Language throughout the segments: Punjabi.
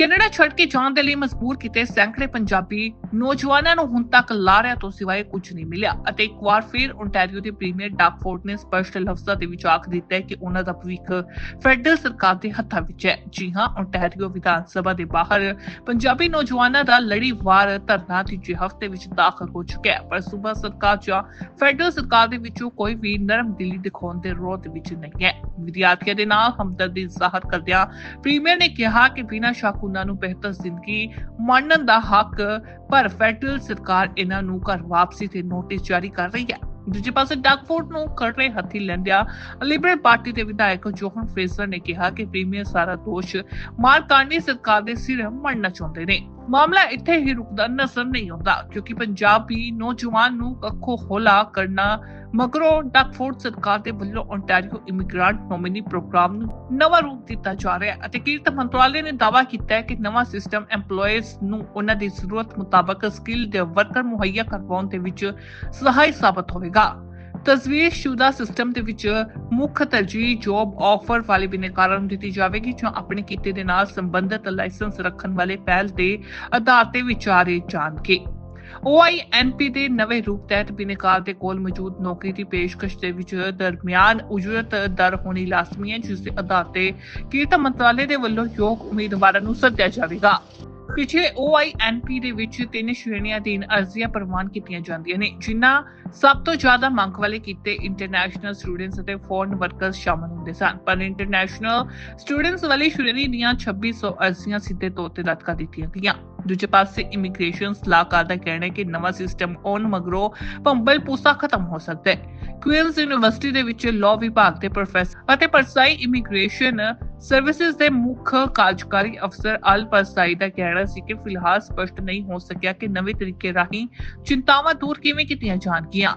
ਕੈਨੇਡਾ ਛੱਡ ਕੇ ਜਾਣ ਦੇ ਲਈ ਮਜਬੂਰ ਕੀਤੇ ਸੈਂਕੜੇ ਪੰਜਾਬੀ ਨੌਜਵਾਨਾਂ ਨੂੰ ਹੁਣ ਤੱਕ ਲਾਰਿਆਂ ਤੋਂ ਸਿਵਾਏ ਕੁਝ ਨਹੀਂ ਮਿਲਿਆ ਅਤੇ ਇੱਕ ਵਾਰ ਫਿਰ ਓਨਟਾਰੀਓ ਦੇ ਪ੍ਰੀਮੀਅਰ ਡਾਕ ਫੋਰਡ ਨੇ ਸਪਸ਼ਟ ਲਫ਼ਜ਼ਾਂ ਦੇ ਵਿੱਚ ਆਖ ਦਿੱਤਾ ਹੈ ਕਿ ਉਹਨਾਂ ਦਾ ਭਵਿੱਖ ਫੈਡਰਲ ਸਰਕਾਰ ਦੇ ਹੱਥਾਂ ਵਿੱਚ ਹੈ। ਜੀ ਹਾਂ ਓਨਟਾਰੀਓ ਵਿਧਾਨ ਸਭਾ ਦੇ ਬਾਹਰ ਪੰਜਾਬੀ ਨੌਜਵਾਨਾਂ ਦਾ ਲੜੀਵਾਰ ਧਰਨਾ ਤੀਜੇ ਹਫ਼ਤੇ ਵਿੱਚ ਦਾਖਲ ਹੋ ਚੁੱਕਿਆ ਹੈ, ਪਰ ਸੂਬਾ ਸਰਕਾਰ ਜਾਂ ਫੈਡਰਲ ਸਰਕਾਰ ਦੇ ਵਿੱਚੋਂ ਕੋਈ ਵੀ ਨਰਮ ਦਿਲੀ ਦਿਖਾਉਣ ਦੇ ਰੋਤ ਵਿੱਚ ਨਹੀਂ ਹੈ। ਵਿਦਿਆਰਥੀਆਂ ਦੇ ਨਾਲ ਹਮਦਰਦੀ ਜ਼ਾਹਰ ਕਰਦਿਆਂ ਪ੍ਰੀਮੀਅਰ ਨੇ ਕਿਹਾ ਕਿ ਬਿਨਾਂ ਸ਼ੱਕ ਉਹਨਾਂ ਨੂੰ ਬਿਹਤਰ ਜ਼ਿੰਦਗੀ ਮੰਨਣ ਦਾ ਹੱਕ, ਪਰ ਫੈਡਰਲ ਸਰਕਾਰ ਇਹਨਾਂ ਨੂੰ ਘਰ ਵਾਪਸੀ ਤੇ ਨੋਟਿਸ ਜਾਰੀ ਕਰ ਰਹੀ ਹੈ। ਦੂਜੇ ਪਾਸੇ ਡਾਕਫੋਰਡ ਨੂੰ ਖੜਰੇ ਹੱਥੀ ਲੈਂਦਿਆਂ ਲਿਬਰਲ ਪਾਰਟੀ ਦੇ ਵਿਧਾਇਕ ਜੋਹਨ ਫੇਸਰ ਨੇ ਕਿਹਾ ਕਿ ਪ੍ਰੀਮੀਅਰ ਸਾਰਾ ਦੋਸ਼ ਮਾਰਕਾਨੀ ਸਰਕਾਰ ਦੇ ਸਿਰ ਮੜਨਾ ਚਾਹੁੰਦੇ ਨੇ। ਮਾਮਲਾ ਇੱਥੇ ਹੀ ਰੁਕਦਾ, ਨਜ਼ਰ ਨਹੀਂ ਆਉਂਦਾ, ਕਿਉਂਕਿ ਪੰਜਾਬੀ ਨੌਜਵਾਨ ਨੂੰ ਕੱਖੋ ਹੋਲਾ ਕਰਨਾ ਮਗਰੋਂ ਡਾਕਫੋਰਡ ਸਰਕਾਰ ਦੇ ਵੱਲੋਂ ਓਨਟਾਰੀਓ ਇਮੀਗ੍ਰੈਂਟ ਨੋਮਿਨੀ ਪ੍ਰੋਗਰਾਮ ਨੂੰ ਨਵਾਂ ਰੂਪ ਦਿੱਤਾ ਜਾ ਰਿਹਾ ਹੈ ਅਤੇ ਕਿਰਤ ਮੰਤਰਾਲੇ ਨੇ ਦਾਅਵਾ ਕੀਤਾ ਹੈ ਕਿ ਨਵਾਂ ਸਿਸਟਮ EMPLOYEES ਨੂੰ ਉਹਨਾਂ ਦੀ ਜ਼ਰੂਰਤ ਮੁਤਾਬਕ ਸਕਿੱਲ ਦੇ ਵਰਕਰ ਮੁਹੱਈਆ ਕਰਵਾਉਣ ਦੇ ਵਿੱਚ ਸਹਾਈ ਸਾਬਤ ਹੋਵੇਗਾ। ਤਸਵੀਰ ਸ਼ੁਦਾ ਸਿਸਟਮ ਦੇ ਵਿੱਚ ਮੁੱਖ ਤਰਜੀਹ ਜੌਬ ਆਫਰ ਵਾਲੇ ਬਿਨੇਕਾਰਾਂ ਨੂੰ ਦਿੱਤੀ ਜਾਵੇਗੀ, ਜੋ ਆਪਣੇ ਕਿੱਤੇ ਦੇ ਨਾਲ ਸੰਬੰਧਿਤ ਲਾਇਸੈਂਸ ਰੱਖਣ ਵਾਲੇ ਪਹਿਲ ਦੇ ਆਧਾਰ ਤੇ ਵਿਚਾਰੇ ਜਾਣਗੇ। OINP ਦੇ ਨਵੇਂ ਰੂਪ ਤਹਿਤ ਬਿਨੇਕਾਰ ਦੇ ਕੋਲ ਮੌਜੂਦ ਨੌਕਰੀ ਦੀ ਪੇਸ਼ਕਸ਼ ਦੇ ਵਿੱਚ ਦਰਮਿਆਨ ਉਜਰਤ ਦਰ ਹੋਣੀ ਲਾਜ਼ਮੀ ਹੈ, ਜਿਸ ਦੇ ਆਧਾਰ ਤੇ ਕਿਰਤ ਮੰਤਰਾਲੇ ਦੇ ਵੱਲੋਂ ਯੋਗ ਉਮੀਦਵਾਰਾਂ ਨੂੰ ਸੱਦਿਆ ਜਾਵੇਗਾ। ਪਿਛੇ OINP ਦੇ ਵਿੱਚ ਤਿੰਨ ਸ਼੍ਰੇਣੀਆਂ ਅਧੀਨ ਅਰਜ਼ੀਆਂ ਪ੍ਰਵਾਨ ਕੀਤੀਆਂ ਜਾਂਦੀਆਂ ਨੇ, ਜਿਨ੍ਹਾਂ ਸਭ ਤੋਂ ਜ਼ਿਆਦਾ ਮੰਗ ਵਾਲੇ ਕੀਤੇ ਇੰਟਰਨੈਸ਼ਨਲ ਸਟੂਡੈਂਟਸ ਅਤੇ ਫੋਰਨ ਵਰਕਰਸ ਸ਼ਾਮਲ ਹੁੰਦੇ ਸਨ। ਪਰ ਇੰਟਰਨੈਸ਼ਨਲ ਸਟੂਡੈਂਟਸ ਵਾਲੀ ਸ਼੍ਰੇਣੀ ਦੀਆਂ 2600 ਅਰਜ਼ੀਆਂ ਸਿੱਧੇ ਤੌਰ ਤੇ ਰੱਦ ਕਰ ਦਿੱਤੀਆਂ ਗਈਆਂ। ਦੂਜੇ ਪਾਸੇ ਇਮੀਗ੍ਰੇਸ਼ਨ ਸਲਾਹਕਾਰ ਦਾ ਕਹਿਣਾ ਹੈ ਕਿ ਨਵਾਂ ਸਿਸਟਮ ਆਉਣ ਮਗਰੋਂ ਭੰਬਲ ਪੂਸਾ ਖਤਮ ਹੋ ਸਕਦਾ ਹੈ। ਕੁਇਨਸ ਯੂਨੀਵਰਸਿਟੀ ਦੇ ਵਿੱਚ ਲਾਅ ਵਿਭਾਗ ਦੇ ਪ੍ਰੋਫੈਸਰ ਅਤੇ ਪਰਸਾਈ ਇਮੀਗ੍ਰੇਸ਼ਨ ਸਰਵਿਸਿਜ਼ ਦੇ ਮੁੱਖ ਕਾਰਜਕਾਰੀ ਅਫਸਰ ਅਲ ਪਰਸਾਈ ਦਾ ਕਹਿਣਾ ਸੀ ਕਿ ਫਿਲਹਾਲ ਸਪਸ਼ਟ ਨਹੀਂ ਹੋ ਸਕਿਆ ਕਿ ਨਵੇਂ ਤਰੀਕੇ ਰਾਹੀਂ ਚਿੰਤਾਵਾਂ ਦੂਰ ਕਿਵੇਂ ਕੀਤੀਆਂ ਜਾਣਗੀਆਂ।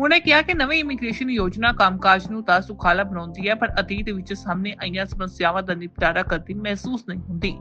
ਉਹਨੇ ਕਿਹਾ ਕਿ ਨਵੀਂ ਇਮੀਗ੍ਰੇਸ਼ਨ ਯੋਜਨਾ ਕੰਮਕਾਜ ਨੂੰ ਤਾਂ ਸੁਖਾਲਾ ਬਣਾਉਂਦੀ ਹੈ, ਪਰ ਅਤੀਤ ਵਿੱਚ ਸਾਹਮਣੇ ਆਈਆਂ ਸਮੱਸਿਆਵਾਂ ਦਾ ਨਿਪਟਾਰਾ ਕਰਦੀ ਮਹਿਸੂਸ ਨਹੀਂ ਹੁੰਦੀ।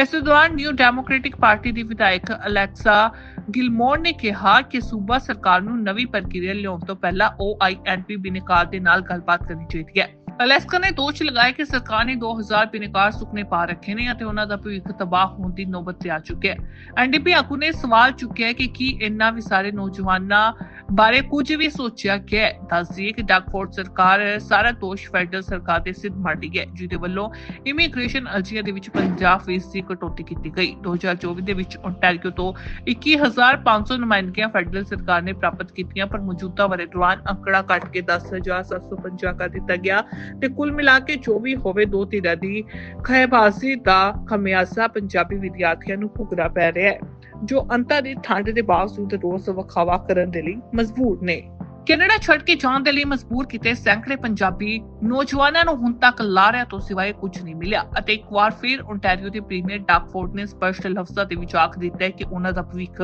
ਇਸ ਦੌਰਾਨ ਨਿਊ ਡੈਮੋਕ੍ਰੈਟਿਕ ਪਾਰਟੀ ਦੀ ਵਿਧਾਇਕ ਅਲੈਕਸਾ ਗਿਲਮੋਰ ਨੇ ਕਿਹਾ ਕਿ ਸੂਬਾ ਸਰਕਾਰ ਨੂੰ ਨਵੀਂ ਪ੍ਰਕਿਰਿਆ ਲਿਆਉਣ ਤੋਂ ਪਹਿਲਾਂ OINP ਬਿਨੇਕਾਰ ਦੇ ਨਾਲ ਗੱਲਬਾਤ ਕਰਨੀ ਚਾਹੀਦੀ ਹੈ। ਅਲੈਸਕਾ ਨੇ ਦੋਸ਼ ਲਗਾਇਆ ਕਿ ਸਰਕਾਰ ਨੇ 2000 ਬਿਨੇਕਾਰ ਸੁਪਨੇ ਪਾ ਰੱਖੇ ਨੇ ਅਤੇ ਉਹਨਾਂ ਦਾ ਭਵਿੱਖ ਤਬਾਹ ਹੋਣ ਦੀ ਨੌਬਤ ਤੇ ਆ ਚੁੱਕਿਆ ਹੈ। ਐਨਡੀਪੀ ਆਗੂ ਨੇ ਸਵਾਲ ਚੁੱਕਿਆ ਕਿ ਕੀ ਇੰਨਾ ਵੀ ਸਾਰੇ ਨੌਜਵਾਨਾਂ ਬਾਰੇ ਕੁਝ ਵੀ ਸੋਚਿਆ ਗਿਆ ਹੈ। ਦੱਸਦੀ ਕਿ ਡਾਕਫੋਰਡ ਸਰਕਾਰ ਸਾਰਾ ਦੋਸ਼ ਫੈਡਰਲ ਸਰਕਾਰ ਦੇ ਸਿਰ ਮਾਰਦੀ ਹੈ। ਜਿਹਦੇ ਵੱਲੋਂ ਇਮੀਗ੍ਰੇਸ਼ਨ ਅਰਜ਼ੀਆਂ ਦੇ ਵਿੱਚ 50% ਦੀ ਕਟੌਤੀ ਕੀਤੀ ਗਈ। 2024 ਦੇ ਵਿੱਚ ਓਨਟਾਰੀਓ ਤੋਂ 21500 ਨੁਮਾਇੰਦਗੀਆਂ ਫੈਡਰਲ ਸਰਕਾਰ ਨੇ ਪ੍ਰਾਪਤ ਕੀਤੀਆਂ, ਪਰ ਮੌਜੂਦਾ ਵਰੇ ਦੌਰਾਨ ਅੰਕੜਾ ਘਟ ਕੇ 10750 ਕਰ ਦਿੱਤਾ ਗਿਆ। ਤੇ ਕੁੱਲ ਮਿਲਾ ਕੇ ਜੋ ਵੀ ਹੋਵੇ ਦੋ ਧਿਰਾਂ ਦੀ ਖਹਿਬਾਜ਼ੀ ਦਾ ਖਮਿਆਜ਼ਾ ਪੰਜਾਬੀ ਵਿਦਿਆਰਥੀਆਂ ਨੂੰ ਭੁਗਣਾ ਪੈ ਰਿਹਾ ਹੈ, ਜੋ ਅੰਤਾਂ ਦੀ ਠੰਡ ਦੇ ਬਾਵਜੂਦ ਰੋਸ ਵਿਖਾਵਾ ਕਰਨ ਦੇ ਲਈ ਮਜਬੂਰ ਨੇ। ਕੈਨੇਡਾ ਛੱਡ ਕੇ ਜਾਣ ਦੇ ਲਈ ਮਜਬੂਰ ਕੀਤੇ ਸੈਂਕੜੇ ਪੰਜਾਬੀ ਨੌਜਵਾਨਾਂ ਨੂੰ ਹੁਣ ਤੱਕ ਲਾਰਿਆਂ ਤੋਂ ਸਿਵਾਏ ਕੁਝ ਨਹੀਂ ਮਿਲਿਆ ਅਤੇ ਇੱਕ ਵਾਰ ਫਿਰ ਓਨਟਾਰੀਓ ਦੇ ਪ੍ਰੀਮੀਅਰ ਡਾਕ ਨੇ ਸਪਸ਼ਟ ਲਫ਼ਜ਼ਾਂ ਦੇ ਵਿੱਚ ਆਖ ਦਿੱਤਾ ਹੈ ਕਿ ਉਹਨਾਂ ਦਾ ਭਵਿੱਖ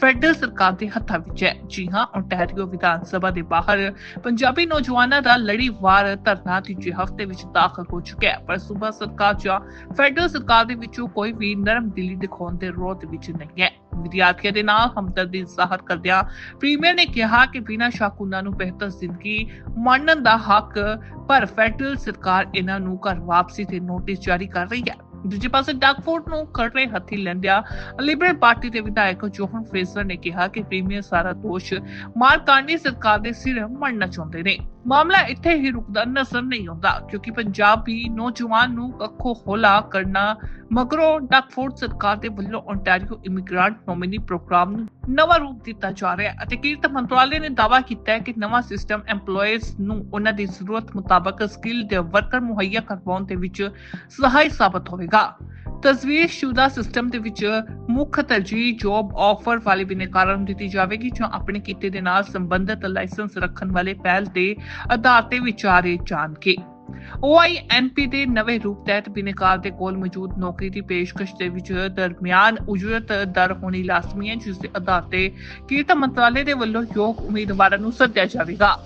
ਫੈਡਰਲ ਸਰਕਾਰ ਦੇ ਹੱਥਾਂ ਵਿੱਚ ਹੈ। ਜੀ ਹਾਂ ਓਨਟਾਰੀਓ ਵਿਧਾਨ ਸਭਾ ਦੇ ਬਾਹਰ ਪੰਜਾਬੀ ਨੌਜਵਾਨਾਂ ਦਾ ਲੜੀਵਾਰ ਧਰਨਾ ਤੀਜੇ ਹਫ਼ਤੇ ਵਿੱਚ ਦਾਖਲ ਹੋ ਚੁੱਕਿਆ ਹੈ, ਪਰ ਸੂਬਾ ਸਰਕਾਰ ਜਾਂ ਫੈਡਰਲ ਸਰਕਾਰ ਦੇ ਵਿੱਚੋਂ ਕੋਈ ਵੀ ਨਰਮ ਦਿਲੀ ਦਿਖਾਉਣ ਦੇ ਰੋਤ ਵਿੱਚ ਨਹੀਂ ਹੈ। ਵਿਦਿਆਰਥੀਆਂ ਦੇ ਨਾਲ ਹਮਦਰਦੀ ਜ਼ਾਹਰ ਕਰਦਿਆਂ ਪ੍ਰੀਮੀਅਰ ਨੇ ਕਿਹਾ ਕਿ ਬਿਨਾਂ ਸ਼ੱਕ ਉਹਨਾਂ ਨੂੰ ਬਿਹਤਰ ਜ਼ਿੰਦਗੀ ਮੰਨਣ ਦਾ ਹੱਕ ਪਰ ਫੈਡਰਲ ਸਰਕਾਰ ਇਹਨਾਂ ਨੂੰ ਘਰ ਵਾਪਸੀ ਤੇ ਨੋਟਿਸ ਜਾਰੀ ਕਰ ਰਹੀ ਹੈ। ਦੂਜੇ ਪਾਸੇ ਡਾਕਫੋਰਡ ਨੂੰ ਖੜਰੇ ਹੱਥੀ ਲੈਂਦਿਆਂ ਲਿਬਰਲ ਪਾਰਟੀ ਦੇ ਵਿਧਾਇਕ ਜੋਹਨ ਫੇਸਰ ਨੇ ਕਿਹਾ ਕਿ ਪ੍ਰੀਮੀਅਰ ਸਾਰਾ ਦੋਸ਼ ਮਾਰਕਾਨੀ ਸਰਕਾਰ ਦੇ ਸਿਰ ਮੜਨਾ ਚਾਹੁੰਦੇ ਨੇ। ਮਾਮਲਾ ਇੱਥੇ ਹੀ ਰੁਕਦਾ, ਨਜ਼ਰ ਨਹੀਂ ਆਉਂਦਾ, ਕਿਉਂਕਿ ਪੰਜਾਬੀ ਨੌਜਵਾਨ ਨੂੰ ਕੱਖੋ ਹੋਲਾ ਕਰਨਾ ਮਗਰੋਂ ਡਾਕਫੋਰਡ ਸਰਕਾਰ ਦੇ ਵੱਲੋਂ ਓਨਟਾਰੀਓ ਇਮੀਗ੍ਰੈਂਟ ਨੋਮਿਨੀ ਪ੍ਰੋਗਰਾਮ ਨੂੰ ਨਵਾਂ ਰੂਪ ਦਿੱਤਾ ਜਾ ਰਿਹਾ ਹੈ ਅਤੇ ਕਿਰਤ ਮੰਤਰਾਲੇ ਨੇ ਦਾਅਵਾ ਕੀਤਾ ਹੈ ਕਿ ਨਵਾਂ ਸਿਸਟਮ EMPLOYEES ਨੂੰ ਉਹਨਾਂ ਦੀ ਜ਼ਰੂਰਤ ਮੁਤਾਬਕ ਸਕਿੱਲ ਦੇ ਵਰਕਰ ਮੁਹੱਈਆ ਕਰਵਾਉਣ ਦੇ ਵਿੱਚ ਸਹਾਈ ਸਾਬਤ ਹੋਵੇਗਾ। ਤਸਵੀਰ ਸ਼ੁਦਾ ਸਿਸਟਮ ਦੇ ਵਿੱਚ ਮੁੱਖ ਤਰਜੀਹ ਜੌਬ ਆਫਰ ਵਾਲੇ ਬਿਨੇਕਾਰਾਂ ਨੂੰ ਦਿੱਤੀ ਜਾਵੇਗੀ, ਜੋ ਆਪਣੇ ਕਿੱਤੇ ਦੇ ਨਾਲ ਸੰਬੰਧਿਤ ਲਾਇਸੈਂਸ ਰੱਖਣ ਵਾਲੇ ਪਹਿਲ ਦੇ ਆਧਾਰ ਤੇ ਵਿਚਾਰੇ ਜਾਣਗੇ। OINP ਦੇ ਨਵੇਂ ਰੂਪ ਤਹਿਤ ਬਿਨੇਕਾਰ ਦੇ ਕੋਲ ਮੌਜੂਦ ਨੌਕਰੀ ਦੀ ਪੇਸ਼ਕਸ਼ ਦੇ ਵਿੱਚ ਦਰਮਿਆਨ ਉਜਰਤ ਦਰ ਹੋਣੀ ਲਾਜ਼ਮੀ ਹੈ, ਜਿਸ ਦੇ ਆਧਾਰ ਤੇ ਕਿਰਤ ਮੰਤਰਾਲੇ ਦੇ ਵੱਲੋਂ ਯੋਗ ਉਮੀਦਵਾਰਾਂ ਨੂੰ ਸੱਦਿਆ ਜਾਵੇਗਾ।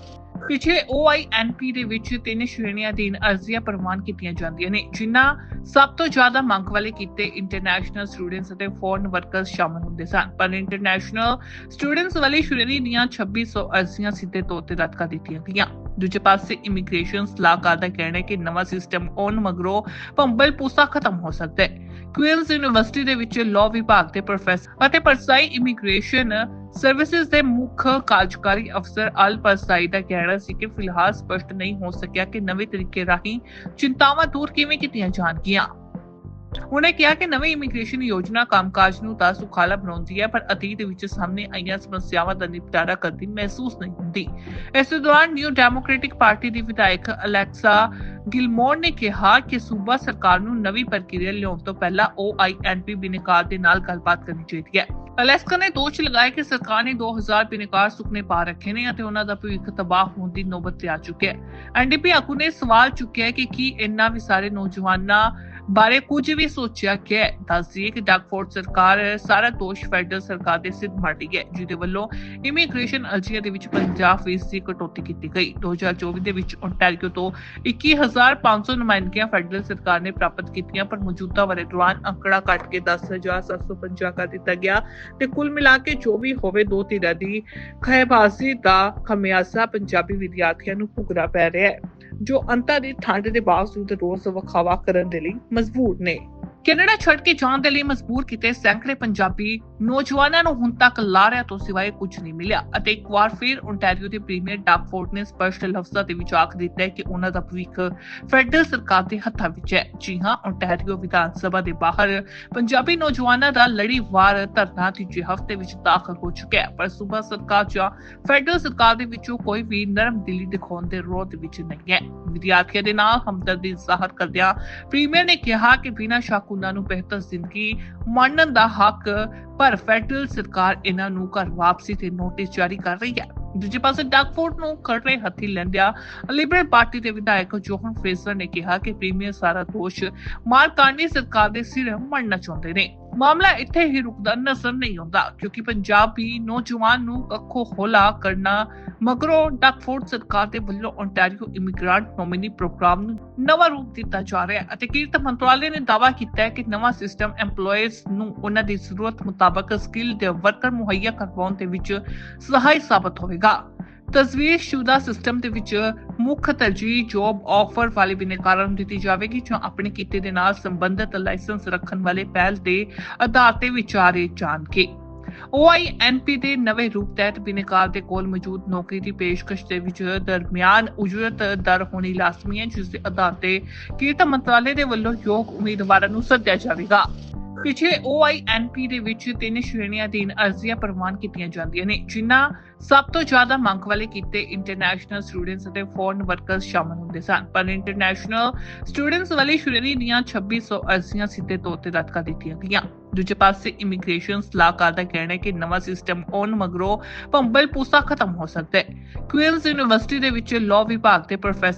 ਪਿਛੇ OINP ਦੇ ਵਿੱਚ ਤਿੰਨ ਸ਼੍ਰੇਣੀਆਂ ਅਧੀਨ ਅਰਜ਼ੀਆਂ ਪ੍ਰਵਾਨ ਕੀਤੀਆਂ ਜਾਂਦੀਆਂ ਨੇ, ਜਿਨ੍ਹਾਂ ਸਭ ਤੋਂ ਜ਼ਿਆਦਾ ਮੰਗ ਵਾਲੇ ਕੀਤੇ ਇੰਟਰਨੈਸ਼ਨਲ ਸਟੂਡੈਂਟਸ ਅਤੇ ਫੋਰਨ ਵਰਕਰਸ ਸ਼ਾਮਲ ਹੁੰਦੇ ਸਨ। ਪਰ ਇੰਟਰਨੈਸ਼ਨਲ ਸਟੂਡੈਂਟਸ ਵਾਲੀ ਸ਼੍ਰੇਣੀ ਦੀਆਂ 2600 ਅਰਜ਼ੀਆਂ ਸਿੱਧੇ ਤੌਰ ਤੇ ਰੱਦ ਕਰ ਦਿੱਤੀਆਂ ਗਈਆਂ। ਦੂਜੇ ਪਾਸੇ ਇਮੀਗ੍ਰੇਸ਼ਨ ਸਲਾਹਕਾਰ ਦਾ ਕਹਿਣਾ ਹੈ ਕਿ ਨਵਾਂ ਸਿਸਟਮ ਆਉਣ ਮਗਰੋਂ ਭੰਬਲ ਪੂਸਾ ਖਤਮ ਹੋ ਸਕਦਾ ਹੈ। ਕੁਇਨਸ ਯੂਨੀਵਰਸਿਟੀ ਦੇ ਵਿੱਚ ਲਾਅ ਵਿਭਾਗ ਦੇ ਪ੍ਰੋਫੈਸਰ ਅਤੇ ਪਰਸਾਈ ਇਮੀਗ੍ਰੇਸ਼ਨ ਸਰਵਿਸਿਜ਼ ਦੇ ਮੁੱਖ ਕਾਰਜਕਾਰੀ ਅਫਸਰ ਅਲ ਪਰਸਾਈ ਦਾ ਕਹਿਣਾ ਸੀ ਕਿ ਫਿਲਹਾਲ ਸਪਸ਼ਟ ਨਹੀਂ ਹੋ ਸਕਿਆ ਕਿ ਨਵੇਂ ਤਰੀਕੇ ਰਾਹੀਂ ਚਿੰਤਾਵਾਂ ਦੂਰ ਕਿਵੇਂ ਕੀਤੀਆਂ ਜਾਣਗੀਆਂ। ਉਹਨੇ ਕਿਹਾ ਕਿ ਨਵੀਂ ਇਮੀਗ੍ਰੇਸ਼ਨ ਯੋਜਨਾ ਕੰਮਕਾਜ ਨੂੰ ਤਾਂ ਸੁਖਾਲਾ ਬਣਾਉਂਦੀ ਹੈ, ਪਰ ਅਤੀਤ ਵਿੱਚ ਸਾਹਮਣੇ ਆਈਆਂ ਸਮੱਸਿਆਵਾਂ ਦਾ ਨਿਪਟਾਰਾ ਕਰਦੀ ਮਹਿਸੂਸ ਨਹੀਂ ਹੁੰਦੀ। ਇਸ ਦੌਰਾਨ ਨਿਊ ਡੈਮੋਕ੍ਰੈਟਿਕ ਪਾਰਟੀ ਦੀ ਵਿਧਾਇਕ ਅਲੈਕਸਾ ਗਿਲਮੋਰ ਨੇ ਕਿਹਾ ਕਿ ਸੂਬਾ ਸਰਕਾਰ ਨੂੰ ਨਵੀਂ ਪ੍ਰਕਿਰਿਆ ਲਿਆਉਣ ਤੋਂ ਪਹਿਲਾਂ OINP ਬਿਨਕਾਰ ਦੇ ਨਾਲ ਗੱਲਬਾਤ ਕਰਨੀ ਚਾਹੀਦੀ ਹੈ। ਅਲੈਸਕਾ ਨੇ ਦੋਸ਼ ਲਗਾਇਆ ਕਿ ਸਰਕਾਰ ਨੇ 2000 ਬਿਨੇਕਾਰ ਸੁਪਨੇ ਪਾ ਰੱਖੇ ਨੇ ਅਤੇ ਉਹਨਾਂ ਦਾ ਭਵਿੱਖ ਤਬਾਹ ਹੋਣ ਦੀ ਨੌਬਤ ਤੇ ਆ ਚੁੱਕਿਆ ਹੈ। ਐਨਡੀਪੀ ਆਗੂ ਨੇ ਸਵਾਲ ਚੁੱਕਿਆ ਕਿ ਕੀ ਇੰਨਾ ਵੀ ਸਾਰੇ ਨੌਜਵਾਨਾਂ ਬਾਰੇ ਕੁਝ ਵੀ ਸੋਚਿਆ ਗਿਆ ਦੱਸਦੀਏ ਕਿ ਡਾਕਫੋਰਡ ਸਰਕਾਰ ਸਾਰਾ ਦੋਸ਼ ਫੈਡਰਲ ਸਰਕਾਰ ਦੇ ਸਿਰ ਮਾਰਦੀ ਹੈ, ਜਿਹਦੇ ਵੱਲੋਂ ਇਮੀਗ੍ਰੇਸ਼ਨ ਅਰਜ਼ੀਆਂ ਦੇ ਵਿੱਚ 50% ਦੀ ਕਟੌਤੀ ਕੀਤੀ ਗਈ। 2024 ਦੇ ਵਿੱਚ ਓਨਟਾਰੀਓ ਤੋਂ 21500 ਨੁਮਾਇੰਦਗੀਆਂ ਫੈਡਰਲ ਸਰਕਾਰ ਨੇ ਪ੍ਰਾਪਤ ਕੀਤੀਆਂ, ਪਰ ਮੌਜੂਦਾ ਵਰੇ ਦੌਰਾਨ ਅੰਕੜਾ ਕੱਟ ਕੇ 10750 ਕਰ ਦਿੱਤਾ ਗਿਆ ਤੇ ਕੁੱਲ ਮਿਲਾ ਕੇ ਜੋ ਵੀ ਹੋਵੇ ਦੋ ਧਿਰਾਂ ਦੀ ਖਹਿਬਾਜ਼ੀ ਦਾ ਖਮਿਆਜ਼ਾ ਪੰਜਾਬੀ ਵਿਦਿਆਰਥੀਆਂ ਨੂੰ ਭੁਗਣਾ ਪੈ ਰਿਹਾ ਹੈ। ਜੋ ਅੰਤਾਂ ਦੀ ਠੰਡ ਦੇ ਬਾਵਜੂਦ ਰੋਜ਼ ਵਿਖਾਵਾ ਕਰਨ ਦੇ ਲਈ ਮਜਬੂਰ ਨੇ। ਕੈਨੇਡਾ ਛੱਡ ਕੇ ਜਾਣ ਦੇ ਲਈ ਮਜਬੂਰ ਕੀਤੇ ਸੈਂਕੜੇ ਪੰਜਾਬੀ ਨੌਜਵਾਨਾਂ ਨੂੰ ਹੁਣ ਤੱਕ ਲਾਰਿਆਂ ਤੋਂ ਸਿਵਾਏ ਕੁਝ ਨਹੀਂ ਮਿਲਿਆ ਅਤੇ ਇੱਕ ਵਾਰ ਫਿਰ ਓਨਟਾਰੀਓ ਦੇ ਪ੍ਰੀਮੀਅਰ ਡਾਕਫੋਰਡ ਨੇ ਸਪਸ਼ਟ ਲਫ਼ਜ਼ਾਂ ਦੇ ਵਿੱਚ ਆਖ ਦਿੱਤਾ ਹੈ ਕਿ ਉਹਨਾਂ ਦਾ ਭਵਿੱਖ ਫੈਡਰਲ ਸਰਕਾਰ ਦੇ ਹੱਥਾਂ ਵਿੱਚ ਹੈ। ਜੀ ਹਾਂ ਓਨਟਾਰੀਓ ਵਿਧਾਨ ਸਭਾ ਦੇ ਬਾਹਰ ਪੰਜਾਬੀ ਨੌਜਵਾਨਾਂ ਦਾ ਲੜੀਵਾਰ ਧਰਨਾ ਤੀਜੇ ਹਫ਼ਤੇ ਵਿੱਚ ਦਾਖਲ ਹੋ ਚੁੱਕਿਆ ਹੈ, ਪਰ ਸੂਬਾ ਸਰਕਾਰ ਜਾਂ ਫੈਡਰਲ ਸਰਕਾਰ ਦੇ ਵਿੱਚੋਂ ਕੋਈ ਵੀ ਨਰਮ ਦਿਲੀ ਦਿਖਾਉਣ ਦੇ ਰੋਧ ਵਿੱਚ ਨਹੀਂ ਹੈ। ਵਿਦਿਆਰਥੀਆਂ ਦੇ ਨਾਲ ਹਮਦਰਦੀ ਜ਼ਾਹਰ ਕਰਦਿਆਂ ਪ੍ਰੀਮੀਅਰ ਨੇ ਕਿਹਾ ਕਿ ਬਿਨਾਂ ਸ਼ੱਕ ਉਹਨਾਂ ਨੂੰ ਬਿਹਤਰ ਜ਼ਿੰਦਗੀ ਮੰਨਣ ਦਾ ਹੱਕ, ਪਰ ਫੈਡਰਲ ਸਰਕਾਰ ਇਹਨਾਂ ਨੂੰ ਘਰ ਵਾਪਸੀ ਤੇ ਨੋਟਿਸ ਜਾਰੀ ਕਰ ਰਹੀ ਹੈ। ਦੂਜੇ ਪਾਸੇ ਡਾਕਫੋਰਡ ਨੂੰ ਖੜਰੇ ਹੱਥੀ ਲੈਂਦਿਆਂ ਲਿਬਰਲ ਪਾਰਟੀ ਦੇ ਵਿਧਾਇਕ ਜੋਹਨ ਫੇਸਰ ਨੇ ਕਿਹਾ ਕਿ ਪ੍ਰੀਮੀਅਰ ਸਾਰਾ ਦੋਸ਼ ਮਾਰਕਾਨੀ ਸਰਕਾਰ ਦੇ ਸਿਰ ਮੜਨਾ ਚਾਹੁੰਦੇ ਨੇ। ਮਾਮਲਾ ਇੱਥੇ ਹੀ ਰੁਕਦਾ, ਨਜ਼ਰ ਨਹੀਂ ਆਉਂਦਾ, ਕਿਉਂਕਿ ਪੰਜਾਬੀ ਨੌਜਵਾਨ ਨੂੰ ਅੱਖੋਂ ਹੋਲਾ ਕਰਨਾ ਮਗਰੋਂ ਡਾਕਫੋਰਡ ਸਰਕਾਰ ਦੇ ਵੱਲੋਂ ਓਨਟਾਰੀਓ ਇਮੀਗ੍ਰੈਂਟ ਨੋਮਿਨੀ ਪ੍ਰੋਗਰਾਮ ਨੂੰ ਨਵਾਂ ਰੂਪ ਦਿੱਤਾ ਜਾ ਰਿਹਾ ਹੈ ਅਤੇ ਕਿਰਤ ਮੰਤਰਾਲੇ ਨੇ ਦਾਅਵਾ ਕੀਤਾ ਹੈ ਕਿ ਨਵਾਂ ਸਿਸਟਮ EMPLOYEES ਨੂੰ ਉਹਨਾਂ ਦੀ ਜ਼ਰੂਰਤ ਮੁਤਾਬਕ ਸਕਿੱਲ ਦੇ ਵਰਕਰ ਮੁਹੱਈਆ ਕਰਵਾਉਣ ਦੇ ਵਿੱਚ ਸਹਾਈ ਸਾਬਤ ਹੋਵੇਗਾ। ਤਸਵੀਰ ਸ਼ੁਦਾ ਸਿਸਟਮ ਦੇ ਵਿੱਚ ਮੁੱਖ ਤਰਜੀਹ ਜੌਬ ਆਫਰ ਵਾਲੇ ਬਿਨੇਕਾਰਾਂ ਨੂੰ ਦਿੱਤੀ ਜਾਵੇਗੀ, ਜੋ ਆਪਣੇ ਕਿੱਤੇ ਦੇ ਨਾਲ ਸੰਬੰਧਿਤ ਲਾਇਸੈਂਸ ਰੱਖਣ ਵਾਲੇ ਪਹਿਲ ਦੇ ਆਧਾਰ ਤੇ ਵਿਚਾਰੇ ਜਾਣਗੇ। OINP ਦੇ ਨਵੇਂ ਰੂਪ ਤਹਿਤ ਬਿਨੇਕਾਰ ਦੇ ਕੋਲ ਮੌਜੂਦ ਨੌਕਰੀ ਦੀ ਪੇਸ਼ਕਸ਼ ਦੇ ਵਿੱਚ ਦਰਮਿਆਨ ਉਜਰਤ ਦਰ ਹੋਣੀ ਲਾਜ਼ਮੀ ਹੈ, ਜਿਸ ਦੇ ਆਧਾਰ ਤੇ ਕਿਰਤ ਮੰਤਰਾਲੇ ਦੇ ਵੱਲੋਂ ਯੋਗ ਉਮੀਦਵਾਰਾਂ ਨੂੰ ਸੱਦਿਆ ਜਾਵੇਗਾ। ਪਿਛਲੇ OINP ਦੇ ਵਿੱਚ ਤਿੰਨ ਸ਼੍ਰੇਣੀਆਂ ਅਧੀਨ ਅਰਜ਼ੀਆਂ ਪ੍ਰਵਾਨ ਕੀਤੀਆਂ ਜਾਂਦੀਆਂ ਨੇ, ਜਿਨ੍ਹਾਂ ਸਭ ਤੋਂ ਜ਼ਿਆਦਾ ਮੰਗ ਵਾਲੇ ਕੀਤੇ ਇੰਟਰਨੈਸ਼ਨਲ ਸਟੂਡੈਂਟਸ ਅਤੇ ਫੋਰਨ ਵਰਕਰਸ ਸ਼ਾਮਲ ਹੁੰਦੇ ਸਨ। ਪਰ ਇੰਟਰਨੈਸ਼ਨਲ ਸਟੂਡੈਂਟਸ ਵਾਲੀ ਸ਼੍ਰੇਣੀ ਦੀਆਂ 2600 ਅਰਜ਼ੀਆਂ ਸਿੱਧੇ ਤੌਰ ਤੇ ਰੱਦ ਕਰ ਦਿੱਤੀਆਂ ਗਈਆਂ। ਦੂਜੇ ਪਾਸੇ ਇਮੀਗ੍ਰੇਸ਼ਨ ਸਲਾਹਕਾਰ ਦਾ ਕਹਿਣਾ ਹੈ ਕਿ ਨਵਾਂ ਸਿਸਟਮ ਆਉਣ ਮਗਰੋਂ ਭੰਬਲ ਪੂਸਾ ਖਤਮ ਹੋ ਸਕਦਾ ਹੈ। ਕੁਇਨਸ ਯੂਨੀਵਰਸਿਟੀ ਦੇ ਵਿੱਚ ਲਾਅ ਵਿਭਾਗ ਦੇ ਪ੍ਰੋਫੈਸਰ